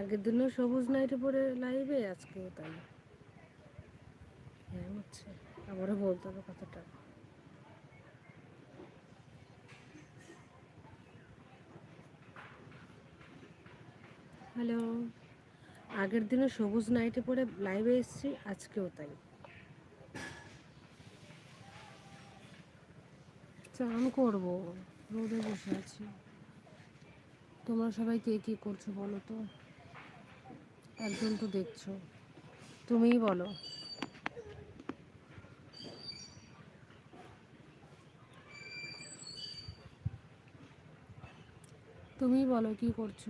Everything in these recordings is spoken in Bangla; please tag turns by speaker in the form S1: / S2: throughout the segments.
S1: আগের দিনও সবুজ নাইটে পরে লাইভে আজকেও তাই। হ্যাঁ হচ্ছে। আবারও বলতে হবে কথাটা। হ্যালো আগের দিনও সবুজ নাইটে পরে লাইভে এসেছি, আজকেও তাই। চান করব। রোদে বসে আছি। তোমরা সবাই কে কী করছ বলো তো? একজন তো দেখছ। তুমিই বলো। তুমি বলো কি করছ।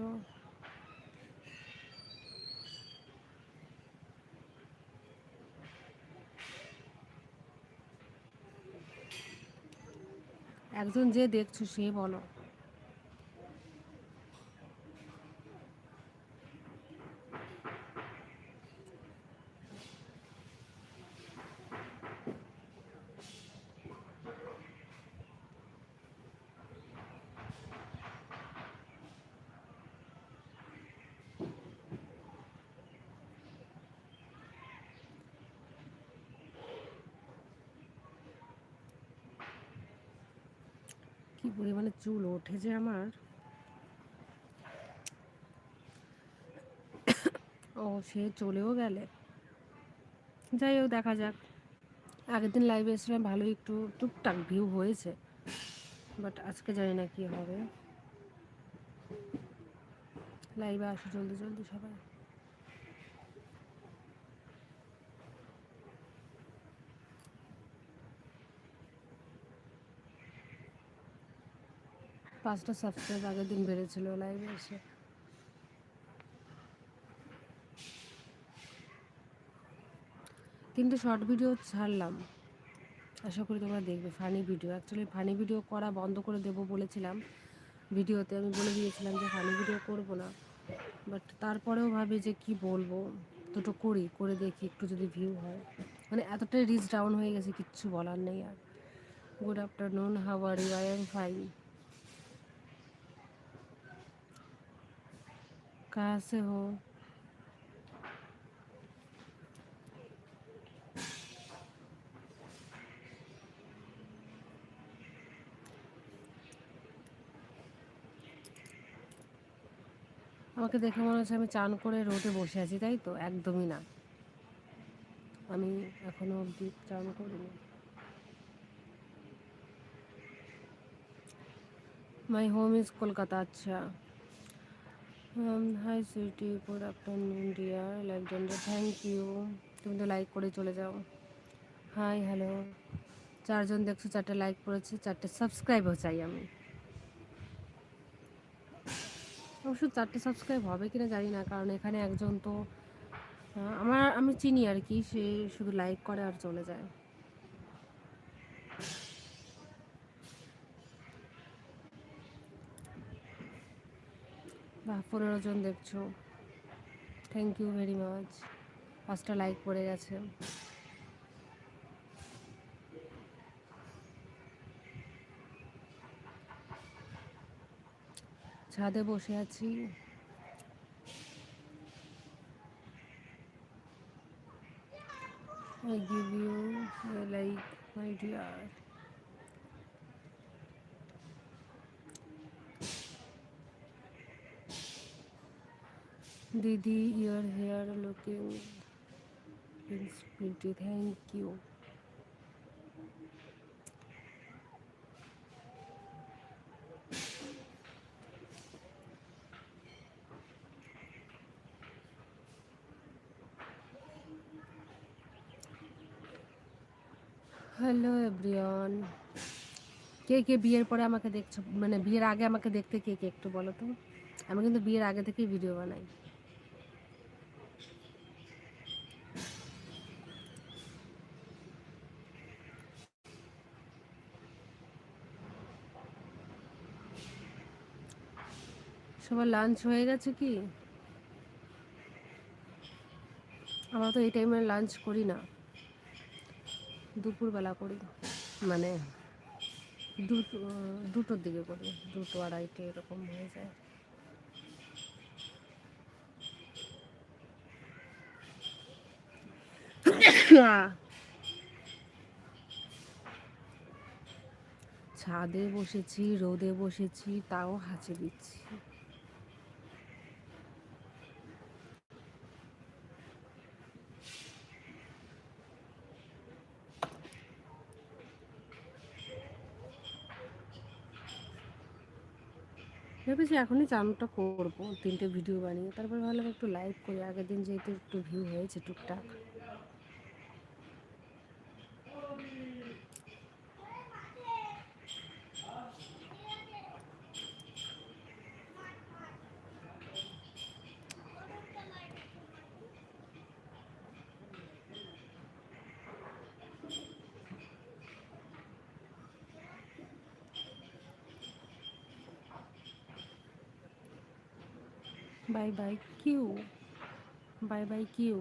S1: একজন যে দেখছ সে বলো। কি পরিমাণে চুল ওঠে যে আমার? ও, সে চলেও গেলে। যাই হোক, দেখা যাক। আগের দিন লাইভে এসেছিলাম, ভালোই একটু টুকটাক ভিউ হয়েছে। বাট আজকে জানি না কি হবে। লাইভে আসো, জলদি জলদি সবাই। পাঁচটা সাবস্ক্রাইব আগের দিন বেড়েছিল লাইভে এসে। তিনটে শর্ট ভিডিও ছাড়লাম। আশা করি তোমরা দেখবে funny video actually funny video করা বন্ধ করে দেবো বলেছিলাম। ভিডিওতে আমি বলে দিয়েছিলাম যে ফানি ভিডিও করব না। বাট তারপরেও ভাবি যে কি বলব? দুটো করি, করে দেখি, একটু যদি ভিউ হয়। মানে এতটাই রিচ ডাউন হয়ে গেছে, কিচ্ছু বলার নেই আর। Good afternoon how are you I am कहाँ से हो আমাকে দেখে মনে হচ্ছে আমি চান করে রোদে বসে আছি তাই তো একদমই না আমি এখনো অবধি চান করিনি মাই হোম ইজ কলকাতা আচ্ছা Hi sweetie good afternoon dear Alexander thank you তুমি তো লাইক করে চলে যাও। হাই হ্যালো চারজন দেখছ, চারটে লাইক করেছে, চারটে সাবস্ক্রাইবও চাই আমি। অবশ্য চারটে সাবস্ক্রাইব হবে কিনা জানি না, কারণ এখানে একজন তো আমার, আমি চিনি আর কি, সে শুধু লাইক করে আর চলে যায়। বাহ পনেরো জন দেখছ। থ্যাংক ইউ ভেরি মাচ পাঁচটা লাইক পড়ে গেছে। ছাদে বসে আছি। I give you a like, my dear. Didi, your hair is pretty. Thank you. Hello everyone কে কে বিয়ের পরে আমাকে দেখছ মানে বিয়ের আগে আমাকে দেখতে কে কে একটু বলো তো আমি কিন্তু বিয়ের আগে থেকেই ভিডিও বানাই সবার লাঞ্চ হয়ে গেছে কি? আমরা তো এই টাইমে লাঞ্চ করি না। দুপুরবেলা করি। মানে দুটো, দুটোর দিকে করি। দুটো আড়াইটে এরকম হয়ে যায়। ছাদে বসেছি, রোদে বসেছি, তাও হাঁচি দিচ্ছি। ভেবেছি এখনই চানটা করব, তিনটে ভিডিও বানিয়ে। তারপরে ভাবলাম একটু লাইভ করি। আগের দিন যেহেতু একটু ভিউ হয়েছে টুকটাক। Bye bye Q bye bye Q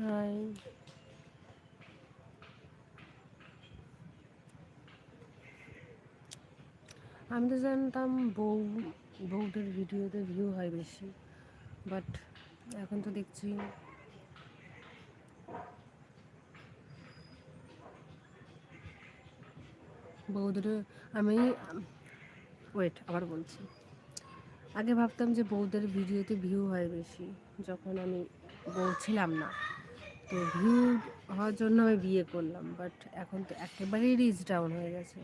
S1: high আমি তো জানতাম বউ বউদের ভিডিওতে ভিউ হয় বেশি বাট এখন তো দেখছি। বৌদের আমি ওয়েট আবার বলছি। আগে ভাবতাম যে বৌদের ভিডিওতে ভিউ হয় বেশি, যখন আমি বলছিলাম না। তো ভিউ হওয়ার জন্য আমি বিয়ে করলাম বাট এখন তো একেবারেই রিচ ডাউন হয়ে গেছে।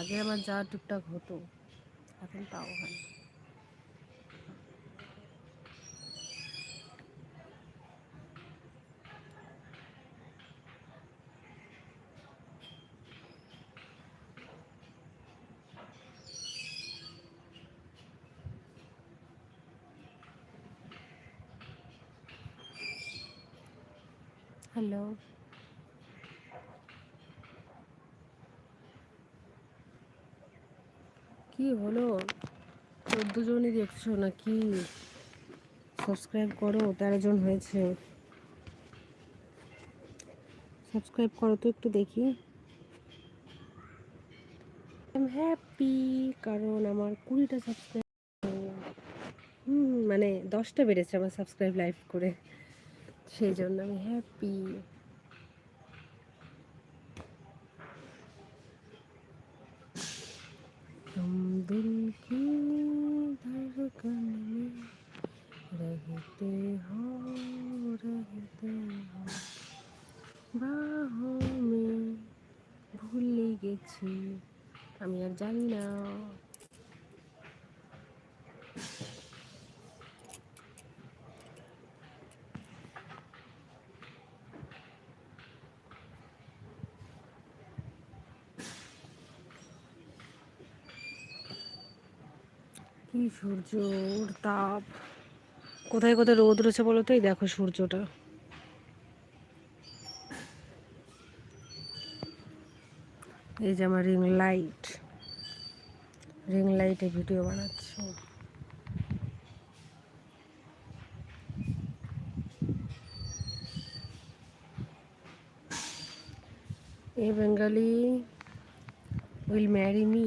S1: আগে আমার যা টুকটাক হতো এখন তাও হয় না। হ্যালো কি হলো চোদ্দো জনই দেখছো নাকি সাবস্ক্রাইব করো তেরো জন হয়েছে সাবস্ক্রাইব করো তো একটু দেখি আই হ্যাপি কারণ আমার কুড়িটা সাবস্ক্রাইব হুম মানে দশটা বেড়েছে আমার সাবস্ক্রাইব লাইভ করে সেই জন্য আমি হ্যাপি तुम दिल की धड़कन में रहते हो रहते हो বাহো মে ভুলে গেছি আমি আর জানি না কি সূর্যর তাপ। কোথায় কোথায় রোদ রয়েছে বলো তো? এই দেখো সূর্যটা। এই যে আমার রিং লাইট রিং লাইটে ভিডিও বানাচ্ছি। A Bengali will marry me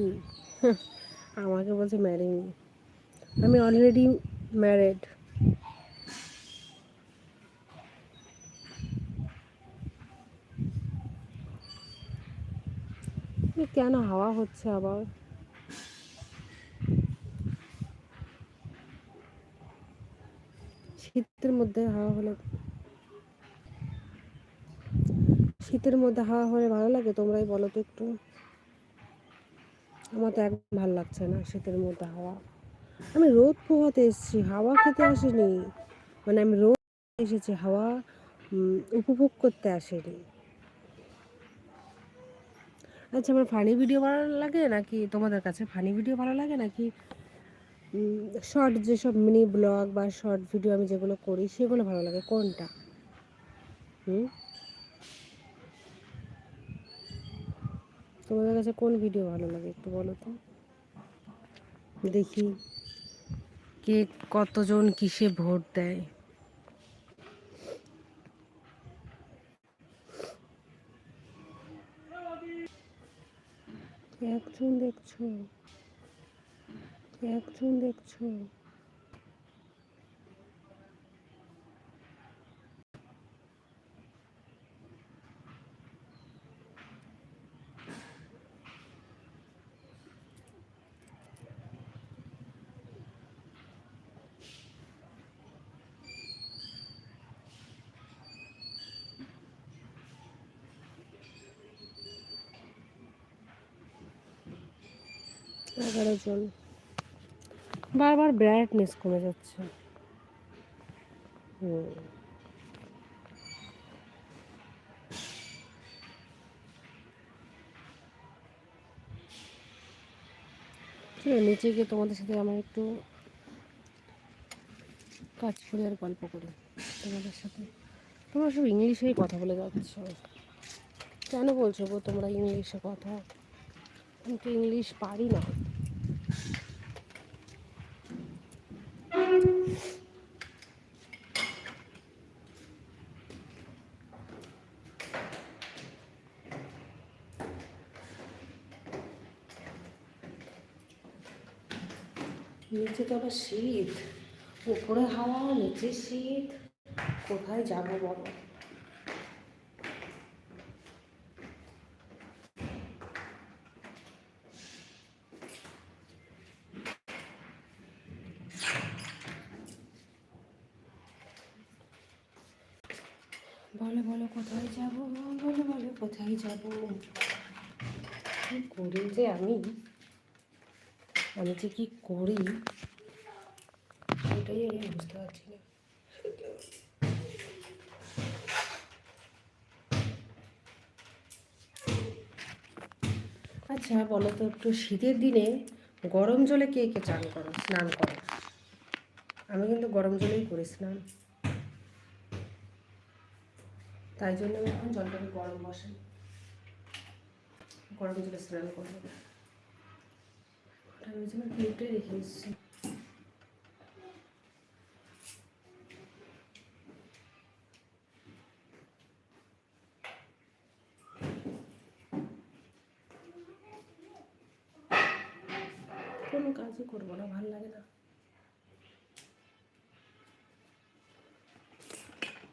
S1: আমাকে বলছে ম্যারি মি আমি অলরেডি ম্যারেড কেন হাওয়া হচ্ছে আবার? শীতের মধ্যে হাওয়া হলে শীতের মধ্যে হাওয়া হলে ভালো লাগে? তোমরাই বলো তো একটু। আমার তো একদম ভালো লাগছে না শীতের মধ্যে হাওয়া। আমি রোদ পোহাতে এসেছি, হাওয়া খেতে আসিনি। মানে আমি রোদ এসেছি, হাওয়া উপভোগ করতে আসিনি। আচ্ছা আমার ফানি ভিডিও ভালো লাগে নাকি তোমাদের কাছে? ফানি ভিডিও ভালো লাগে নাকি? শর্ট যেসব মিনি ব্লগ বা শর্ট ভিডিও আমি যেগুলো করি, সেগুলো ভালো লাগে। কোনটা? তোমাদের কাছে কোন ভিডিও ভালো লাগে একটু বলো তো? দেখি। কে কতজন কিসে ভোট দেয়? একজন দেখছ? একজন দেখছ? এগারো জন। বারবার ব্রাইটনেস কমে যাচ্ছে। হুম। নিচে গিয়ে তোমাদের সাথে আমার একটু কাজ করে আর গল্প করি। তোমাদের সাথে। তোমরা সব ইংলিশেই কথা বলে যাচ্ছ। কেন বলছো গো তোমরা ইংলিশে কথা? আমি তো ইংলিশ পারি না। নিচে তো আবার শীত। উপরে হাওয়া, নিচে শীত। কোথায় যাব বলো? বলো বলো, কোথায় যাব? বলো বলো, কোথায় যাব? করি যে আমি? আমি যে কি করি? সেটাই আমি বুঝতে পারছি না আচ্ছা বলো তো, একটু শীতের দিনে গরম জলে কে কে চান করো? স্নান করো। আমি কিন্তু গরম জলেই করি স্নান। তাই জন্য আমি এখন জলটাকে গরম বসাই গরম জলে স্নান করব। আমি প্লেটে রেখে এসেছি কোনো কাজই করব না ভালো লাগে না।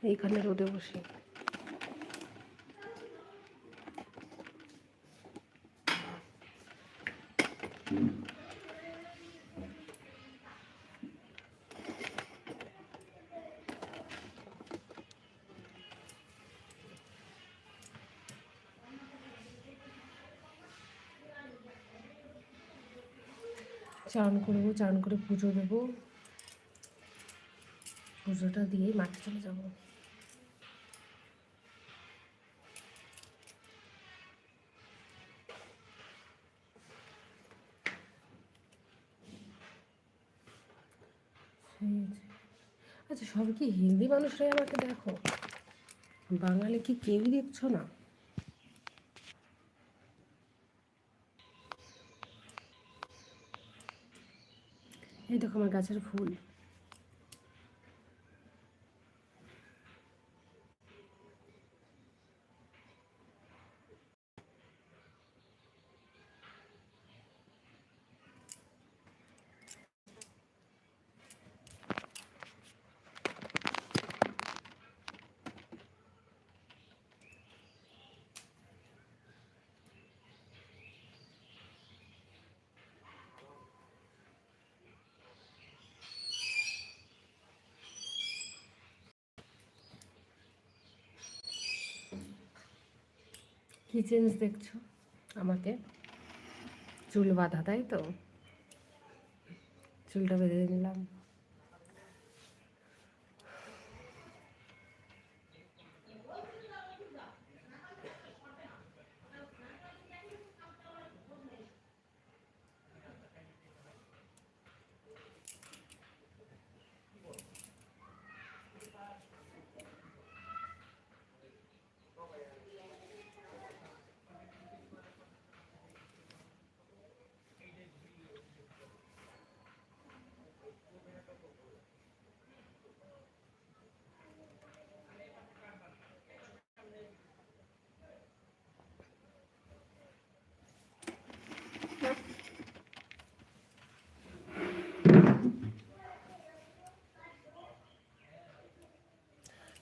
S1: এইখানে রোদে বসে। চান করব, চান করে পুজো দেবো। পুজোটা দিয়েই মাঠে চলে যাব। আচ্ছা সব কি হিন্দি মানুষরাই আমাকে দেখো? বাঙালি কি কেউই দেখছ না? এই দেখো আমার গাছের ফুল। কি চেঞ্জ দেখছ? আমাকে? চুল বাঁধা তাই তো? চুলটা বেঁধে নিলাম।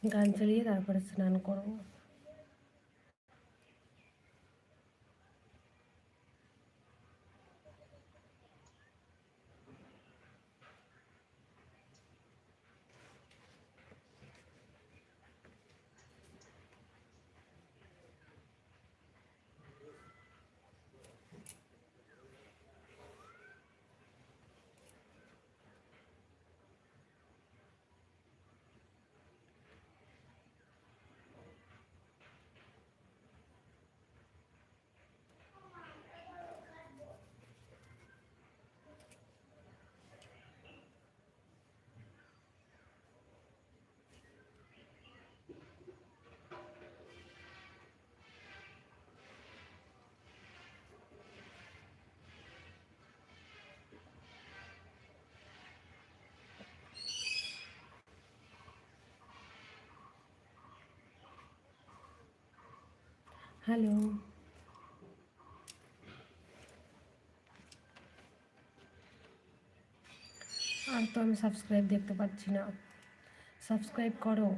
S1: গান চালিয়ে তারপরে স্নান করব হ্যালো আর তো আমি সাবস্ক্রাইব দেখতে পাচ্ছি না। সাবস্ক্রাইব করো।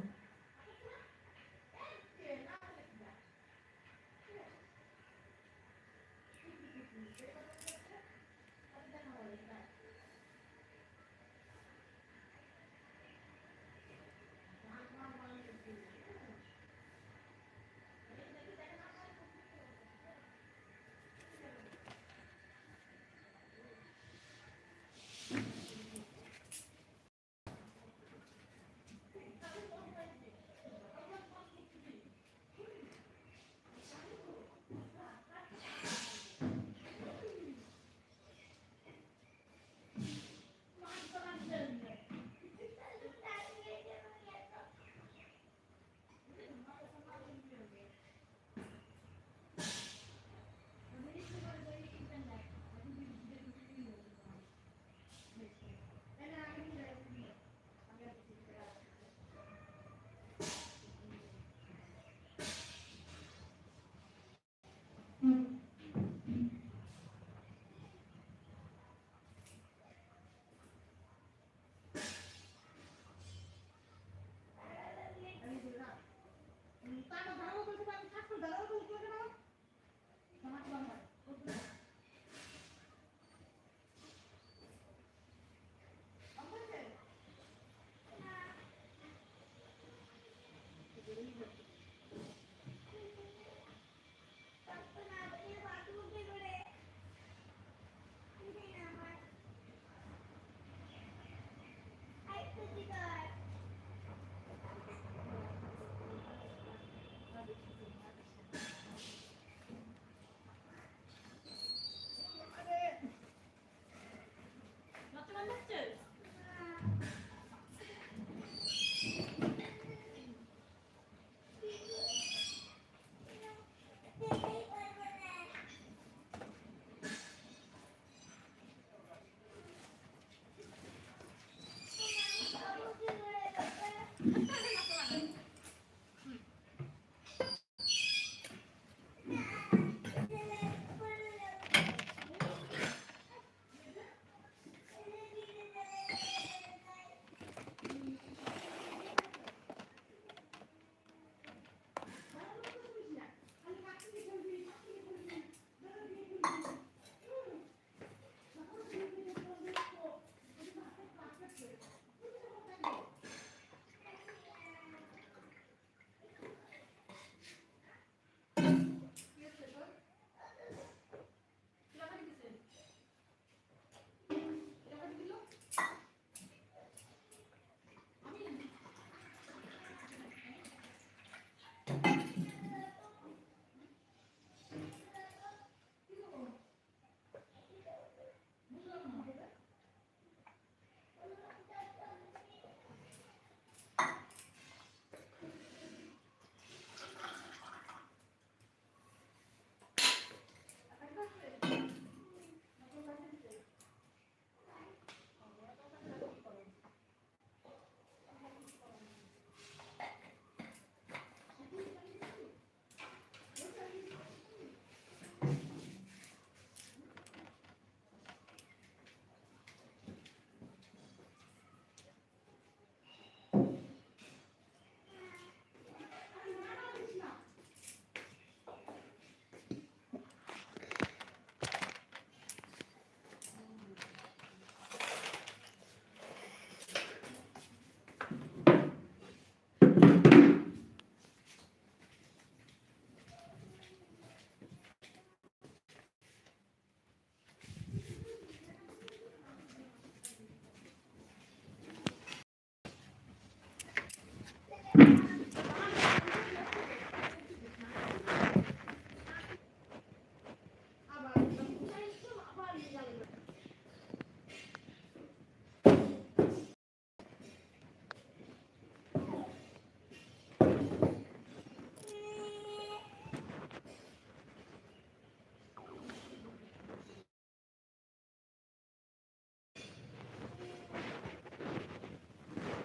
S1: Mm-hmm.